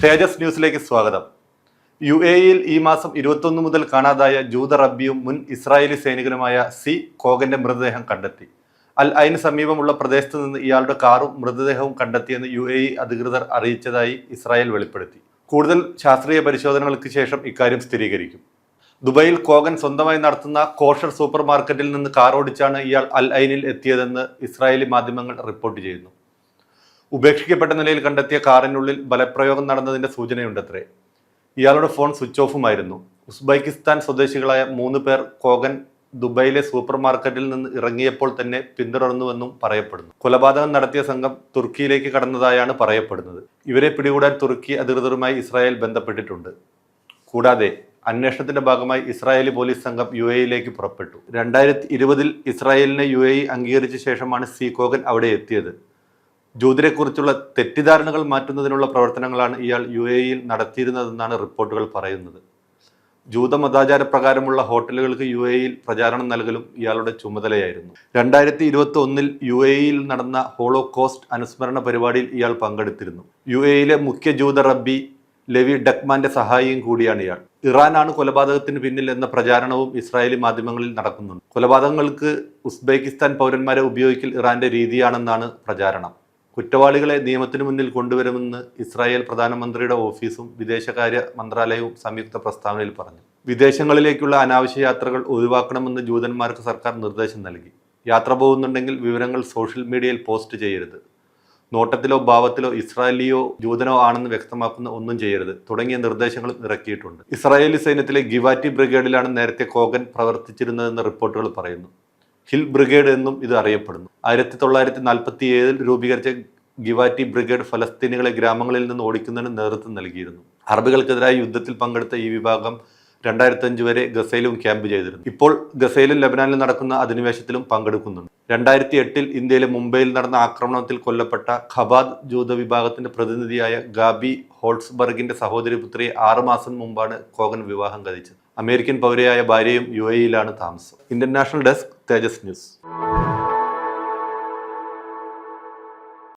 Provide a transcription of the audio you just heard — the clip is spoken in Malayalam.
തേജസ് ന്യൂസിലേക്ക് സ്വാഗതം. യു എ ഇയിൽ ഈ മാസം ഇരുപത്തൊന്ന് മുതൽ കാണാതായ ജൂത റബ്ബിയും മുൻ ഇസ്രായേലി സൈനികനുമായ സി കോഗന്റെ മൃതദേഹം കണ്ടെത്തി. അൽ അയിന് സമീപമുള്ള പ്രദേശത്ത് നിന്ന് ഇയാളുടെ കാറും മൃതദേഹവും കണ്ടെത്തിയെന്ന് യു എ ഇ അധികൃതർ അറിയിച്ചതായി ഇസ്രായേൽ വെളിപ്പെടുത്തി. കൂടുതൽ ശാസ്ത്രീയ പരിശോധനകൾക്ക് ശേഷം ഇക്കാര്യം സ്ഥിരീകരിക്കും. ദുബൈയിൽ കോഗൻ സ്വന്തമായി നടത്തുന്ന കോഷർ സൂപ്പർ മാർക്കറ്റിൽ നിന്ന് കാറോടിച്ചാണ് ഇയാൾ അൽ ഐനിൽ എത്തിയതെന്ന് ഇസ്രായേലി മാധ്യമങ്ങൾ റിപ്പോർട്ട് ചെയ്യുന്നു. ഉപേക്ഷിക്കപ്പെട്ട നിലയിൽ കണ്ടെത്തിയ കാറിനുള്ളിൽ ബലപ്രയോഗം നടന്നതിന്റെ സൂചനയുണ്ടത്രേ. ഇയാളുടെ ഫോൺ സ്വിച്ച് ഓഫുമായിരുന്നു. ഉസ്ബെക്കിസ്ഥാൻ സ്വദേശികളായ മൂന്ന് പേർ കോഗൻ ദുബൈയിലെ സൂപ്പർ മാർക്കറ്റിൽ നിന്ന് ഇറങ്ങിയപ്പോൾ തന്നെ പിന്തുടർന്നുവെന്നും പറയപ്പെടുന്നു. കൊലപാതകം നടത്തിയ സംഘം തുർക്കിയിലേക്ക് കടന്നതായാണ് പറയപ്പെടുന്നത്. ഇവരെ പിടികൂടാൻ തുർക്കി അധികൃതരുമായി ഇസ്രായേൽ ബന്ധപ്പെട്ടിട്ടുണ്ട്. കൂടാതെ അന്വേഷണത്തിന്റെ ഭാഗമായി ഇസ്രായേലി പോലീസ് സംഘം യു എയിലേക്ക് പുറപ്പെട്ടു. രണ്ടായിരത്തി ഇരുപതിൽ ഇസ്രായേലിനെ യു എ അംഗീകരിച്ച ശേഷമാണ് സി കോഗൻ അവിടെ എത്തിയത്. ജൂതരെക്കുറിച്ചുള്ള തെറ്റിദ്ധാരണകൾ മാറ്റുന്നതിനുള്ള പ്രവർത്തനങ്ങളാണ് ഇയാൾ യു എ ഇയിൽ നടത്തിയിരുന്നതെന്നാണ് റിപ്പോർട്ടുകൾ പറയുന്നത്. ജൂത മതാചാര പ്രകാരമുള്ള ഹോട്ടലുകൾക്ക് യു എ ഇയിൽ പ്രചാരണം നൽകലും ഇയാളുടെ ചുമതലയായിരുന്നു. രണ്ടായിരത്തി ഇരുപത്തി ഒന്നിൽ യു എ ഇയിൽ നടന്ന ഹോളോകോസ്റ്റ് അനുസ്മരണ പരിപാടിയിൽ ഇയാൾ പങ്കെടുത്തിരുന്നു. യു എ യിലെ മുഖ്യ ജൂത റബ്ബി ലെവി ഡക്മാന്റെ സഹായിയും കൂടിയാണ് ഇയാൾ. ഇറാനാണ് കൊലപാതകത്തിന് പിന്നിൽ എന്ന പ്രചാരണവും ഇസ്രായേലി മാധ്യമങ്ങളിൽ നടക്കുന്നുണ്ട്. കൊലപാതകങ്ങൾക്ക് ഉസ്ബെക്കിസ്ഥാൻ പൗരന്മാരെ ഉപയോഗിക്കൽ ഇറാന്റെ രീതിയാണെന്നാണ് പ്രചാരണം. കുറ്റവാളികളെ നിയമത്തിന് മുന്നിൽ കൊണ്ടുവരുമെന്ന് ഇസ്രായേൽ പ്രധാനമന്ത്രിയുടെ ഓഫീസും വിദേശകാര്യ മന്ത്രാലയവും സംയുക്ത പ്രസ്താവനയിൽ പറഞ്ഞു. വിദേശങ്ങളിലേക്കുള്ള അനാവശ്യ യാത്രകൾ ഒഴിവാക്കണമെന്ന് ജൂതന്മാർക്ക് സർക്കാർ നിർദ്ദേശം നൽകി. യാത്ര പോകുന്നുണ്ടെങ്കിൽ വിവരങ്ങൾ സോഷ്യൽ മീഡിയയിൽ പോസ്റ്റ് ചെയ്യരുത്. നോട്ടത്തിലോ ഭാവത്തിലോ ഇസ്രായേലിയോ ജൂതനോ ആണെന്ന് വ്യക്തമാക്കുന്ന ഒന്നും ചെയ്യരുത്. തുടങ്ങിയ നിർദ്ദേശങ്ങളും ഇറക്കിയിട്ടുണ്ട്. ഇസ്രായേലി സൈന്യത്തിലെ ഗിവാറ്റി ബ്രിഗേഡിലാണ് നേരത്തെ കോഗൻ പ്രവർത്തിച്ചിരുന്നതെന്ന് റിപ്പോർട്ടുകൾ പറയുന്നു. ഹിൽ ബ്രിഗേഡ് എന്നും ഇത് അറിയപ്പെടുന്നു. ആയിരത്തി തൊള്ളായിരത്തി നാൽപ്പത്തി ഏഴിൽ രൂപീകരിച്ച ഗിവാറ്റി ബ്രിഗേഡ് ഫലസ്തീനികളെ ഗ്രാമങ്ങളിൽ നിന്ന് ഓടിക്കുന്നതിന് നേതൃത്വം നൽകിയിരുന്നു. അറബികൾക്കെതിരായ യുദ്ധത്തിൽ പങ്കെടുത്ത ഈ വിഭാഗം രണ്ടായിരത്തി അഞ്ച് വരെ ഗസയിലും ക്യാമ്പ് ചെയ്തിരുന്നു. ഇപ്പോൾ ഗസയിലും ലബനാനിലും നടക്കുന്ന അധിനിവേശത്തിലും പങ്കെടുക്കുന്നുണ്ട്. രണ്ടായിരത്തി എട്ടിൽ ഇന്ത്യയിലെ മുംബൈയിൽ നടന്ന ആക്രമണത്തിൽ കൊല്ലപ്പെട്ട ഖബാദ് ജൂത വിഭാഗത്തിന്റെ പ്രതിനിധിയായ ഗാബി ഹോൾസ്ബർഗിന്റെ സഹോദരി പുത്രിയെ ആറുമാസം മുമ്പാണ് കോഗൻ വിവാഹം കഴിച്ചത്. അമേരിക്കൻ പൗരയായ ഭാര്യയും യു എയിലാണ് താമസം. Indian national desk Tejas news.